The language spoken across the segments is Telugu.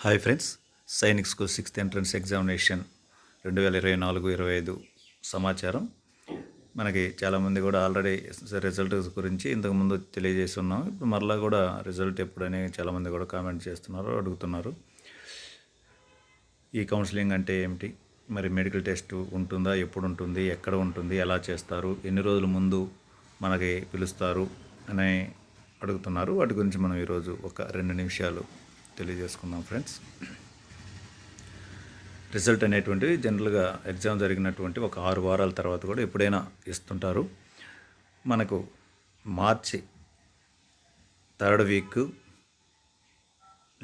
Hi friends Sainik school sixth entrance examination రెండు వేల ఇరవై నాలుగు ఇరవై ఐదు సమాచారం. మనకి చాలామంది కూడా ఆల్రెడీ రిజల్ట్ గురించి ఇంతకుముందు తెలియజేసి ఉన్నాం ఇప్పుడు మరలా కూడా రిజల్ట్ ఎప్పుడని చాలామంది కూడా కామెంట్ చేస్తున్నారు అడుగుతున్నారు. ఈ కౌన్సిలింగ్ అంటే ఏమిటి? మరి మెడికల్ టెస్ట్ ఉంటుందా? ఎప్పుడు ఉంటుంది? ఎక్కడ ఉంటుంది? ఎలా చేస్తారు? ఎన్ని రోజుల ముందు మనకి పిలుస్తారు? అని అడుగుతున్నారు. వాటి గురించి మనం ఈరోజు ఒక రెండు నిమిషాలు తెలియజేసుకుందాం ఫ్రెండ్స్. రిజల్ట్ అనేటువంటివి జనరల్గా ఎగ్జామ్ జరిగినటువంటి ఒక ఆరు వారాల తర్వాత కూడా ఎప్పుడైనా ఇస్తుంటారు. మనకు మార్చి థర్డ్ వీక్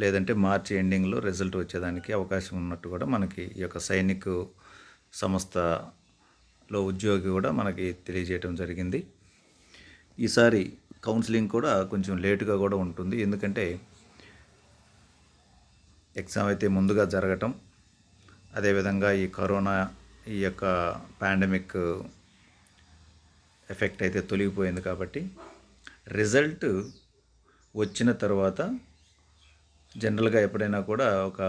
లేదంటే మార్చి ఎండింగ్లో రిజల్ట్ వచ్చేదానికి అవకాశం ఉన్నట్టు కూడా మనకి ఈ యొక్క సైనిక్ సంస్థలో ఉద్యోగి కూడా మనకి తెలియజేయటం జరిగింది. ఈసారి కౌన్సిలింగ్ కూడా కొంచెం లేటుగా కూడా ఉంటుంది. ఎందుకంటే ఎగ్జామ్ అయితే ముందుగా జరగటం. అదేవిధంగా ఈ కరోనా ఈ యొక్క పాండమిక్ ఎఫెక్ట్ అయితే తొలగిపోయింది కాబట్టి రిజల్ట్ వచ్చిన తర్వాత జనరల్గా ఎప్పుడైనా కూడా ఒక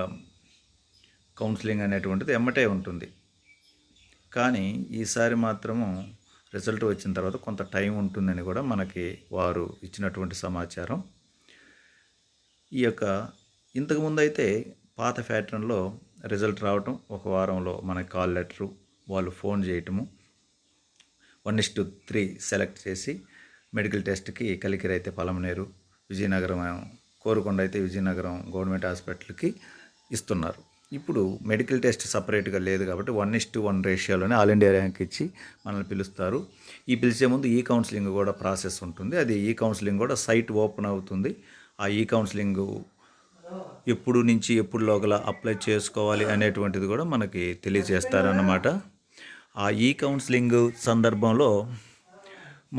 కౌన్సిలింగ్ అనేటువంటిది ఎమ్మటే ఉంటుంది. కానీ ఈసారి మాత్రము రిజల్ట్ వచ్చిన తర్వాత కొంత టైం ఉంటుందని కూడా మనకి వారు ఇచ్చినటువంటి సమాచారం. ఈ యొక్క ఇంతకుముందు అయితే పాత ప్యాటర్న్లో రిజల్ట్ రావటం ఒక వారంలో మనకి కాల్ లెటరు వాళ్ళు ఫోన్ చేయటము one is to three select చేసి మెడికల్ టెస్ట్కి కలికిరి అయితే పలమనేరు విజయనగరం కోరుకొండ అయితే విజయనగరం గవర్నమెంట్ హాస్పిటల్కి ఇస్తున్నారు. ఇప్పుడు మెడికల్ టెస్ట్ సపరేట్గా లేదు కాబట్టి వన్ ఇస్ టు వన్ రేషియోలోనే ఆల్ ఇండియా ర్యాంక్ ఇచ్చి మనల్ని పిలుస్తారు. ఈ పిలిచే ముందు ఈ కౌన్సిలింగ్ కూడా ప్రాసెస్ ఉంటుంది. అది ఈ కౌన్సిలింగ్ కూడా సైట్ ఓపెన్ అవుతుంది. ఆ ఈ కౌన్సిలింగ్ ఎప్పుడు నుంచి ఎప్పుడు లోగల అప్లై చేసుకోవాలి అనేటువంటిది కూడా మనకి తెలియజేస్తారన్నమాట. ఆ ఈ కౌన్సిలింగ్ సందర్భంలో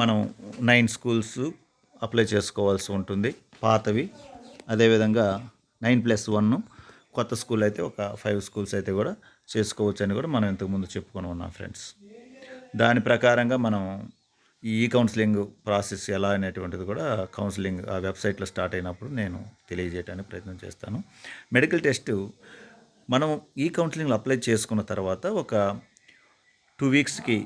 మనం నైన్ స్కూల్స్ అప్లై చేసుకోవాల్సి ఉంటుంది. పాతవి అదేవిధంగా నైన్ ప్లస్ వన్ కొత్త స్కూల్ అయితే ఒక ఫైవ్ స్కూల్స్ అయితే కూడా చేసుకోవచ్చు అని కూడా మనం ఇంతకుముందు చెప్పుకొని ఉన్నాం ఫ్రెండ్స్ దాని ప్రకారంగా మనం ఈ కౌన్సిలింగ్ ప్రాసెస్ ఎలా అనేటువంటిది కూడా కౌన్సిలింగ్ ఆ వెబ్సైట్లో స్టార్ట్ అయినప్పుడు నేను తెలియజేయడానికి ప్రయత్నం చేస్తాను. మెడికల్ టెస్ట్ మనం ఈ కౌన్సిలింగ్లో అప్లై చేసుకున్న తర్వాత ఒక టూ వీక్స్కి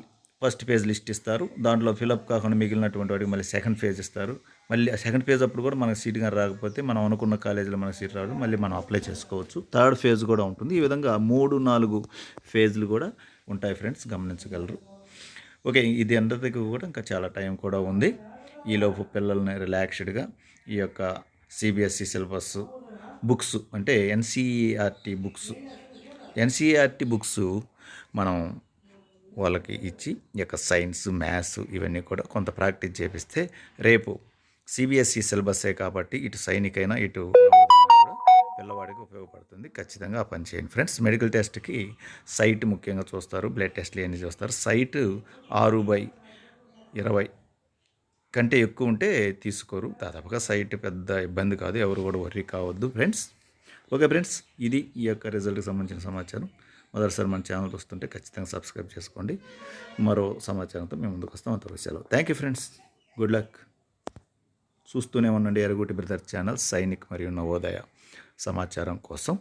ఫస్ట్ ఫేజ్ లిస్ట్ ఇస్తారు. దాంట్లో ఫిలప్ కాకుండా మిగిలినటువంటి వాడికి మళ్ళీ సెకండ్ ఫేజ్ ఇస్తారు. మళ్ళీ సెకండ్ ఫేజ్ అప్పుడు కూడా మనకు సీట్ కానీ రాకపోతే మనం అనుకున్న కాలేజీలో మనకు సీట్ రావడం మళ్ళీ మనం అప్లై చేసుకోవచ్చు. థర్డ్ ఫేజ్ కూడా ఉంటుంది. ఈ విధంగా మూడు నాలుగు ఫేజ్లు కూడా ఉంటాయి ఫ్రెండ్స్. గమనించగలరు. ఓకే ఇది అందరికి కూడా ఇంకా చాలా టైం కూడా ఉంది. ఈలోపు పిల్లల్ని రిలాక్స్డ్గా ఈ యొక్క సిబిఎస్ఈ సిలబస్ బుక్స్ అంటే ఎన్సీఈఆర్టీ బుక్స్ ఎన్సీఈఆర్టీ బుక్స్ మనం వాళ్ళకి ఇచ్చి ఈ యొక్క సైన్స్ మ్యాథ్స్ ఇవన్నీ కూడా కొంత ప్రాక్టీస్ చేపిస్తే రేపు సిబిఎస్ఈ సిలబస్సే కాబట్టి ఇటు సైనికైనా ఇటు వాడికి ఉపయోగపడుతుంది. ఖచ్చితంగా ఆ పని చేయండి. ఫ్రెండ్స్ మెడికల్ టెస్ట్కి సైట్ ముఖ్యంగా చూస్తారు. బ్లడ్ టెస్ట్లు అన్నీ చూస్తారు. సైట్ ఆరు బై ఇరవై కంటే ఎక్కువ ఉంటే తీసుకోరు. దాదాపుగా సైట్ పెద్ద ఇబ్బంది కాదు. ఎవరు కూడా వర్రీ కావద్దు. ఫ్రెండ్స్ ఓకే ఫ్రెండ్స్ ఇది ఈ యొక్క రిజల్ట్కి సంబంధించిన సమాచారం. మొదటిసారి మన ఛానల్ వస్తుంటే ఖచ్చితంగా సబ్స్క్రైబ్ చేసుకోండి. మరో సమాచారంతో మేము ముందుకు వస్తాం. అంతవరకు సెలవు. Thank you friends. Good luck. చూస్తూనే ఉండండి ఎరగూటి బ్రదర్ ఛానల్. సైనిక్ మరియు నవోదయ సమాచారం కోసం